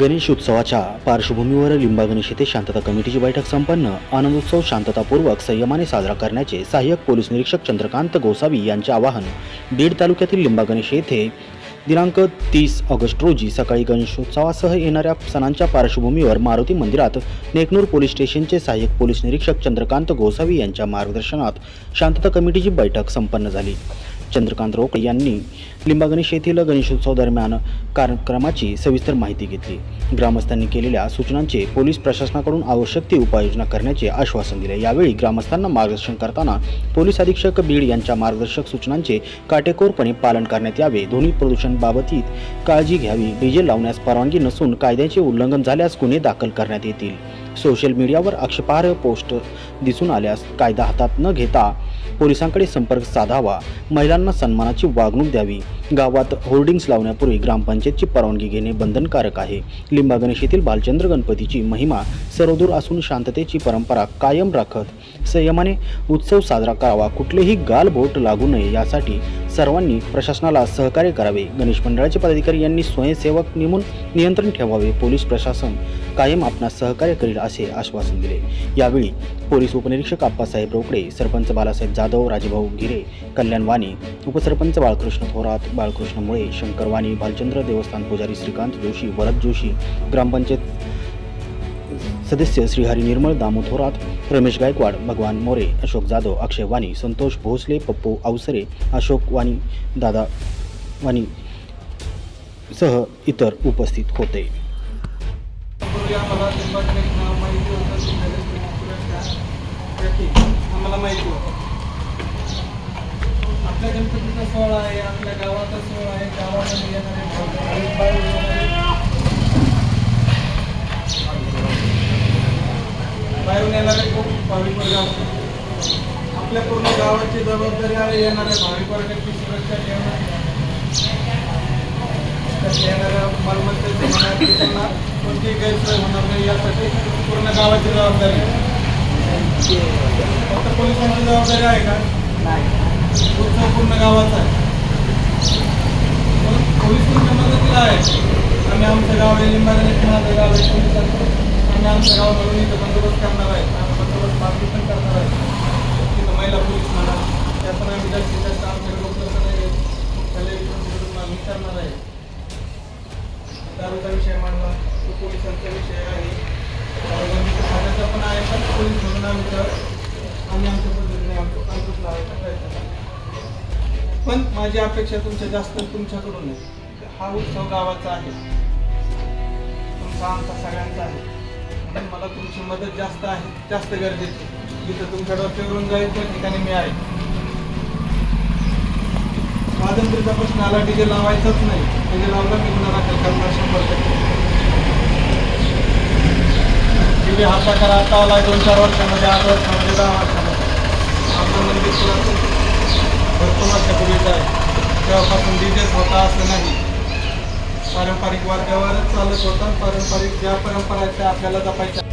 गणेश उत्सवाच्या पार्श्वभूमीवर लिंबा गणेश येथे शांतता कमिटीची बैठक संपन्न. आनंदोत्सव शांततापूर्वक संयमाने साजरा करण्याचे सहाय्यक पोलीस निरीक्षक चंद्रकांत गोसावी यांचे आवाहन. बीड तालुक्यातील लिंबा गणेश येथे दिनांक तीस ऑगस्ट रोजी सकाळी गणेशोत्सवासह येणाऱ्या सणांच्या पार्श्वभूमीवर मारुती मंदिरात नेकनूर पोलीस स्टेशनचे सहाय्यक पोलीस निरीक्षक चंद्रकांत गोसावी यांच्या मार्गदर्शनात शांतता कमिटीची बैठक संपन्न झाली. चंद्रकांत रोकडे यांनी लिंबागणेश येथील गणेशोत्सव दरम्यान कार्यक्रमाची सविस्तर माहिती घेतली. ग्रामस्थांनी केलेल्या सूचनांचे पोलीस प्रशासनाकडून आवश्यक ती उपाययोजना करण्याचे आश्वासन दिले. यावेळी ग्रामस्थांना मार्गदर्शन करताना पोलीस अधीक्षक बीड यांच्या मार्गदर्शक सूचनांचे काटेकोरपणे पालन करण्यात यावे. ध्वनी प्रदूषणबाबतीत काळजी घ्यावी. डीजे लावण्यास परवानगी नसून कायद्याचे उल्लंघन झाल्यास गुन्हे दाखल करण्यात येतील. सोशल मीडियावर आक्षेपार्ह पोस्ट दिसून आल्यास कायदा हातात न घेता पोलिसांकडे संपर्क साधावा महिलांना सन्मानाची वागणूक द्यावी गावात होर्डिंग्स लावण्यापूर्वी ग्रामपंचायतची परवानगी घेणे बंधनकारक आहे. लिंबा गणेश येथील बालचंद्र गणपतीची महिमा सर्वदूर असून शांततेची परंपरा कायम राखत संयमाने उत्सव साजरा करावा कुठलेही गालबोट लागू नये यासाठी सर्वांनी प्रशासनाला सहकार्य करावे. गणेश मंडळाचे पदाधिकारी यांनी स्वयंसेवक नेमून नियंत्रण ठेवावे. पोलीस प्रशासन कायम आपणास सहकार्य करील असे आश्वासन दिले. यावेळी पोलीस उपनिरीक्षक आप्पासाहेब रोकडे सरपंच बालासाहेब जाधव राजेभाऊ गिरे कल्याण वाणी उपसरपंच बाळकृष्ण थोरात बाळकृष्ण मुळे शंकर वाणी भालचंद्र देवस्थान पुजारी श्रीकांत जोशी वरद जोशी ग्रामपंचायत सदस्य श्रीहरी निर्मळ दामू थोरात रमेश गायकवाड भगवान मोरे अशोक जाधव अक्षय वाणी संतोष भोसले पप्पू अवसरे अशोक वाणी दादा वाणी सह इतर उपस्थित होते. आम्हाला माहिती होतं. आपल्या गणपतीचा सोहळा आहे आपल्या गावाचा सोहळा आहे गावामध्ये येणारे बाहेरून येणारे खूप भाविक वर्ग असतो आपल्या पूर्ण गावाची जबाबदारी आहे येणाऱ्या भाविक वर्गाची सुरक्षा ठेवणं येणाऱ्या मालमत्तेचे त्यांना कोणतीही गैरसोय होणार नाही यासाठी पूर्ण गावाची जबाबदारी आहे. फक्त पोलिसांची जबाबदारी आहे का? उत्सव पूर्ण गावाचा आहे. पोलीस तुमच्या मदतीला आहे. आम्ही आमचं गाव आहे लिंबाने माझं गाव आहे पोलिसांचं. आम्ही आमचं गाव म्हणून इथं बंदोबस्त करणार आहे. आम्ही बंदोबस्त मार्गदर्शन करणार आहे. तिथं महिला पोलीस म्हणा त्यातून आम्ही जास्तीत जास्त आमच्याकडे उपलब्ध नाही आहे. त्याला आम्ही करणार आहे. दारूचा विषय मांडला तो पोलिसांचा विषय आहे दारूबंदीचा खात्याचा पण आहे पण पोलीस आम्ही आमच्या पद्धतीने आमचं अंकुश लावायचा प्रयत्न करतो. पण माझी अपेक्षा तुमच्या जास्त तुमच्याकडून आहे. हा उत्सव गावाचा आहे. तुमचा आमचा सगळ्यांचा आहे. म्हणून मला तुमची मदत जास्त आहे जास्त गरजेची जिथं तुमच्या डोक्यावरून जाईल त्या ठिकाणी मी आहे. स्वातंत्र्याचा प्रश्न आला डीजे लावायचाच नाही. डीजे लावला की गुन्हा दाखल करणार? शंभर टक्के. डीजे हा प्रकार आता आला दोन चार वर्षामध्ये आठ वर्षामध्ये दहा वर्षामध्ये आपलं मंदिर भरपूर वर्षापूर्वीचं आहे. तेव्हापासून डीजेच होता असं नाही. पारंपरिक वाद्यावरच चालत होतं. पारंपरिक ज्या परंपरा आहेत त्या आपल्याला जपायच्या